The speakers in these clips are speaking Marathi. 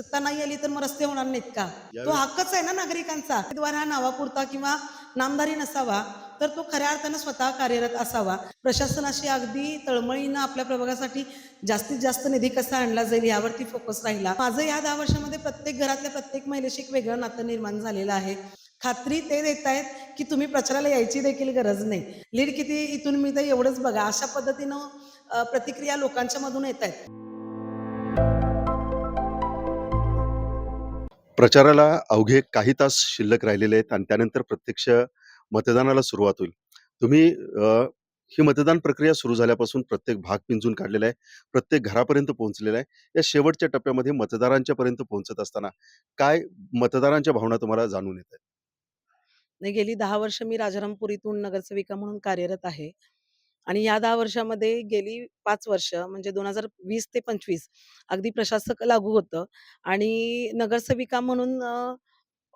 सत्ता नाही आली तर मग रस्ते होणार नाहीत का? तो हक्कच आहे ना नागरिकांचा. उमेदवार हा नावापुरता किंवा नामधारी नसावा तर तो खऱ्या अर्थानं स्वतः कार्यरत असावा. प्रशासनाशी अगदी तळमळीनं आपल्या प्रभागासाठी जास्तीत जास्त निधी कसा आणला जाईल यावरती फोकस राहिला. माझं या दहा वर्षामध्ये प्रत्येक घरातल्या प्रत्येक महिलेशी एक वेगळं नातं निर्माण झालेलं आहे. खात्री ते देत आहेत की तुम्ही प्रचाराला यायची देखील गरज नाही. लीड किती इथून मी तर एवढंच बघा. अशा पद्धतीनं प्रतिक्रिया लोकांच्या मधून येत आहेत. प्रचाराला अवघे काही तास शिल्लक राहिलेले आहेत आणि त्यानंतर प्रत्यक्ष मतदानाला सुरुवात होईल. तुम्ही अ, ही मतदान प्रक्रिया सुरू झाल्यापासून प्रत्येक भाग पिंजून काढलेला आहे प्रत्येक घरापर्यंत पोहोचलेला आहे. या शेवटच्या टप्प्यामध्ये मतदारांच्या पर्यंत पोहोचत असताना काय मतदारांच्या भावना तुम्हाला जाणून येत आहेत? नाही गेली दहा वर्ष मी राजारामपुरीतून नगरसेविका म्हणून कार्यरत आहे. आणि या दहा वर्षामध्ये गेली पाच वर्ष म्हणजे दोन हजार वीस ते पंचवीस अगदी प्रशासक लागू होतं. आणि नगरसेविका म्हणून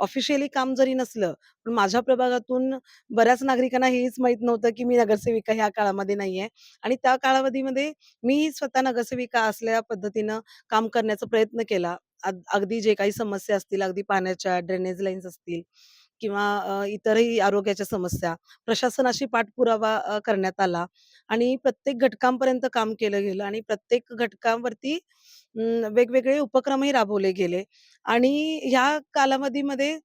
ऑफिशियली काम जरी नसलं पण माझ्या प्रभागातून बऱ्याच नागरिकांना हेच माहीत नव्हतं की मी नगरसेविका ह्या काळामध्ये नाही आहे आणि त्या कालावधीमध्ये मी स्वतः नगरसेविका असल्या पद्धतीनं काम करण्याचा प्रयत्न केला. अगदी जे काही समस्या असतील अगदी पाण्याच्या ड्रेनेज लाईन्स असतील किंवा इतरही आरोग्याच्या समस्या प्रशासनाशी पाठपुरावा करण्यात आला आणि प्रत्येक घटकांपर्यंत काम केलं गेलं आणि प्रत्येक घटकांवरती वेगवेगळे उपक्रमही राबवले गेले आणि ह्या कालावधीमध्ये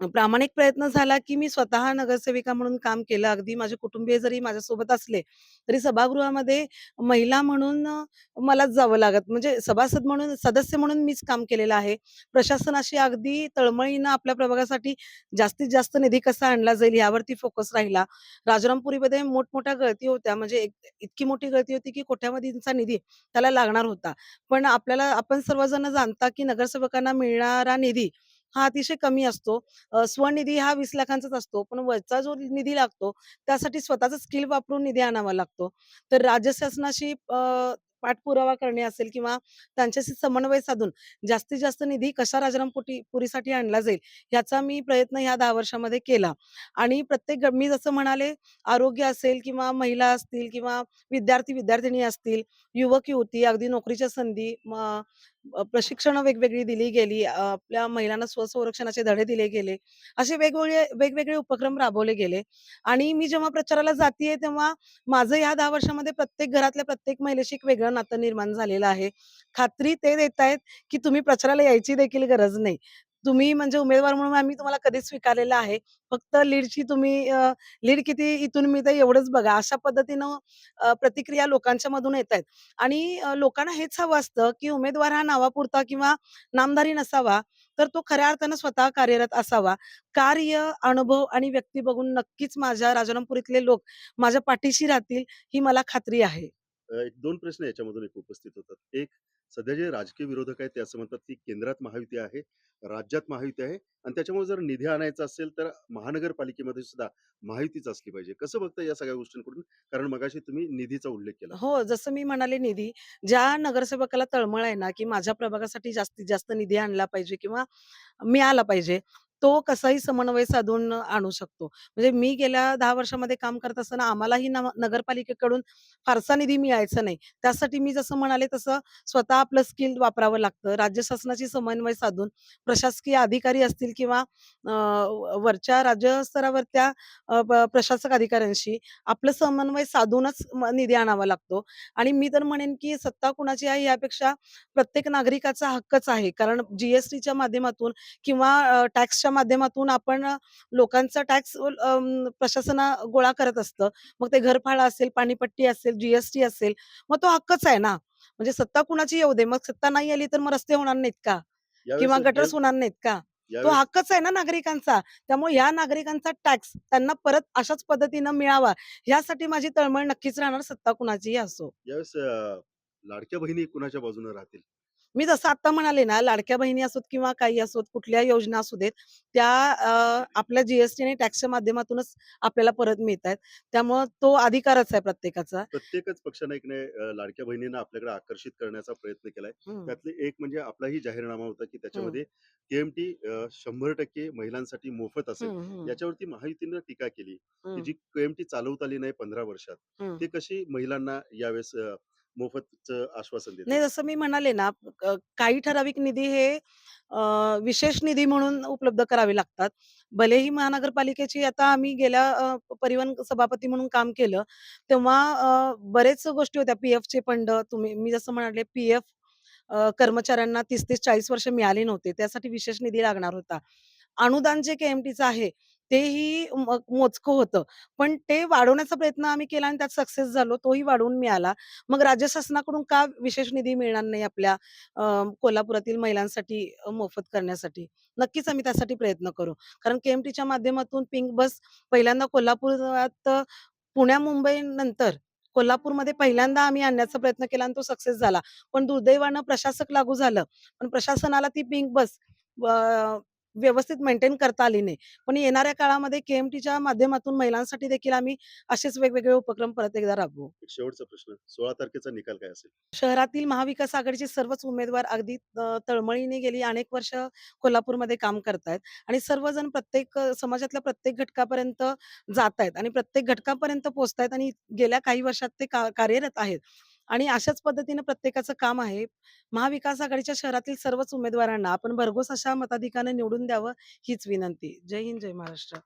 प्रामाणिक प्रयत्न झाला की मी स्वतः नगरसेविका म्हणून काम केलं. अगदी माझे कुटुंबीय जरी माझ्यासोबत असले तरी सभागृहामध्ये महिला म्हणून मलाच जावं लागत. म्हणजे सभासद म्हणून सदस्य म्हणून मीच काम केलेलं आहे. प्रशासनाशी अगदी तळमळीनं आपल्या प्रभागासाठी जास्तीत जास्त निधी कसा आणला जाईल यावरती फोकस राहिला. राजारामपुरीमध्ये मोठमोठ्या गळती होत्या. म्हणजे एक- इतकी मोठी गळती होती की कोट्यावधींचा निधी त्याला लागणार होता. पण आपल्याला आपण सर्वजण जाणता की नगरसेवकांना मिळणारा निधी हा अतिशय कमी असतो. स्वनिधी हा वीस लाखांचाच असतो पण वरचा जो निधी लागतो त्यासाठी स्वतःचा स्किल वापरून निधी आणावा लागतो. तर राज्य शासनाशी पाठपुरावा करणे असेल किंवा त्यांच्याशी समन्वय साधून जास्तीत जास्त निधी कशा राजारामपुरी पुरीसाठी आणला जाईल याचा मी प्रयत्न ह्या दहा वर्षामध्ये केला. आणि प्रत्येक मी जसं म्हणाले आरोग्य असेल किंवा महिला असतील किंवा विद्यार्थी विद्यार्थिनी असतील युवक युवती अगदी नोकरीच्या संधी प्रशिक्षण वेगवेगळी दिली गेली. आपल्या महिलांना स्वसंरक्षणाचे धडे दिले गेले. असे वेगवेगळे वेगवेगळे उपक्रम राबवले गेले. आणि मी जेव्हा प्रचाराला जाते तेव्हा माझं या दहा वर्षामध्ये प्रत्येक घरातल्या प्रत्येक महिलेशी एक वेगळं नातं निर्माण झालेलं आहे. खात्री ते देत आहेत की तुम्ही प्रचाराला यायची देखील गरज नाही. तुम्ही म्हणजे उमेदवार म्हणून आम्ही तुम्हाला कधीच स्वीकारलेलं आहे. फक्त लीडची तुम्ही लीड किती इथून मी तर एवढंच बघा. अशा पद्धतीनं प्रतिक्रिया लोकांच्या मधून येत आहेत. आणि लोकांना हेच हवं असतं की उमेदवार हा नावापुरता किंवा नामधारी नसावा तर तो खऱ्या अर्थानं स्वतः कार्यरत असावा. कार्य अनुभव आणि व्यक्ती बघून नक्कीच माझ्या राजारामपुरीतले लोक माझ्या पाठीशी राहतील ही मला खात्री आहे. एक दोन प्रश्न याच्यामधून एक उपस्थित होतात. एक सध्या जे राजकीय विरोधक आहेत ते असं म्हणतात की केंद्रात महायुती आहे राज्यात महायुती आहे आणि त्याच्यामुळे जर निधी आणायचा असेल तर महानगरपालिकेमध्ये सुद्धा माहितीच असली पाहिजे. कसं बघता या सगळ्या गोष्टींकडून? कारण मगाशी तुम्ही निधीचा उल्लेख केला. हो, जसं मी म्हणाले निधी, ज्या नगरसेवकाला तळमळ आहे ना, की माझ्या प्रभागासाठी जास्तीत जास्त निधी आणला पाहिजे किंवा मिळाला पाहिजे, तो कसाही समन्वय साधून आणू शकतो. म्हणजे मी गेल्या 10 वर्षामध्ये काम करत असताना आम्हालाही न नगरपालिकेकडून फारसा निधी मिळायचा नाही. त्यासाठी मी जसं म्हणाले तसं स्वतः आपलं स्किल वापरावं लागतं. राज्य शासनाशी समन्वय साधून प्रशासकीय अधिकारी असतील किंवा अ, वरच्या राज्य स्तरावरच्या अ, प प्रशासक अधिकाऱ्यांशी आपलं समन्वय साधूनच म निधी आणावा लागतो आणि मी तर म्हणेन की सत्ता कुणाची आहे यापेक्षा प्रत्येक नागरिकाचा हक्कच आहे. कारण जी-एस-टीच्या माध्यमातून किंवा अ, टॅक्सच्या माध्यमातून आपण लोकांचा टॅक्स प्रशासन गोळा करत असतं. मग ते घरफाळा असेल, पाणीपट्टी असेल, जी-एस-टी असेल, मग तो हक्कच आहे ना. म्हणजे सत्ता कुणाची येऊ दे, मग सत्ता नाही आली तर मग रस्ते होणार नाहीत का? किंवा गटर्स होणार नाहीत का? तो हक्कच आहे ना नागरिकांचा. त्यामुळे या नागरिकांचा टॅक्स त्यांना परत अशाच पद्धतीनं मिळावा, यासाठी माझी तळमळ नक्कीच राहणार सत्ता कुणाचीही असो. यावेळेस लाडक्या बहिणी कुणाच्या बाजूने राहतील मी जसं आता म्हणाले ना, लाडक्या बहिणी असोत किंवा काही असोत, कुठल्या योजना असू देत, त्या आपल्या जी-एस-टी आणि टॅक्सच्या माध्यमातूनच आपल्याला परत मिळतायत. त्यामुळं तो अधिकारच आहे प्रत्येकाचा. प्रत्येकच पक्षनायकने अ, लाडक्या बहिणींना आपल्याकडे आकर्षित करण्याचा प्रयत्न केलाय. त्यातले एक म्हणजे आपलाही जाहीरनामा होता की त्याच्यामध्ये केएमटी शंभर टक्के महिलांसाठी मोफत असेल. याच्यावरती महायुतीनं टीका केली की जी केएमटी चालवता आली नाही पंधरा वर्षात. ते कशी महिलांना यावेळेस मोफतचं आश्वासन नाही जसं मी म्हणाले ना काही ठराविक निधी हे अ, विशेष निधी म्हणून उपलब्ध करावे लागतात. भलेही महानगरपालिकेची आता आम्ही गेल्या अ, परिवहन सभापती म्हणून काम केलं, तेव्हा अ, बरेच गोष्टी होत्या. पी-एफचे फंड तुम्ही मी जसं म्हणाले पी-एफ कर्मचाऱ्यांना तीस तीस चाळीस वर्ष मिळाले नव्हते. त्यासाठी विशेष निधी लागणार होता. अनुदान जे केएमटीचं आहे, तेही मोजकं होतं. पण ते वाढवण्याचा प्रयत्न आम्ही केला आणि त्यात सक्सेस झालो. तोही वाढवून मिळाला. मग राज्य शासनाकडून का विशेष निधी मिळणार नाही आपल्या अ, कोल्हापुरातील महिलांसाठी अ, मोफत करण्यासाठी? नक्कीच आम्ही त्यासाठी प्रयत्न करू. कारण के-एम-टीच्या माध्यमातून पिंक बस पहिल्यांदा कोल्हापुरात अ, पुण्या-मुंबई नंतर कोल्हापूरमध्ये पहिल्यांदा आम्ही आणण्याचा प्रयत्न केला आणि तो सक्सेस झाला. पण दुर्दैवानं प्रशासक लागू झालं. पण प्रशासनाला ती पिंक बस अ, व्यवस्थित मेंटेन करता आली नाही. पण येणाऱ्या काळामध्ये के-एम-टीच्या माध्यमातून महिलांसाठी देखील आम्ही असेच वेगवेगळे उपक्रम परत एकदा राबवू. एक शेवटचा प्रश्न 16 तारखेचा निकाल काय असेल शहरातील महाविकास आघाडीचे सर्वच उमेदवार अगदी तळमळीने गेली अनेक वर्ष कोल्हापूरमध्ये काम करतायत आणि सर्वजण प्रत्येक समाजातल्या प्रत्येक घटकापर्यंत जातायत आणि प्रत्येक घटकापर्यंत पोहोचतायत आणि गेल्या काही वर्षात ते कार्यरत आहेत आणि अशाच पद्धतीनं प्रत्येकाचं काम आहे. महाविकास आघाडीच्या शहरातील सर्वच उमेदवारांना आपण भरघोस अशा मताधिकाने निवडून द्यावं हीच विनंती. जय हिंद, जय महाराष्ट्र.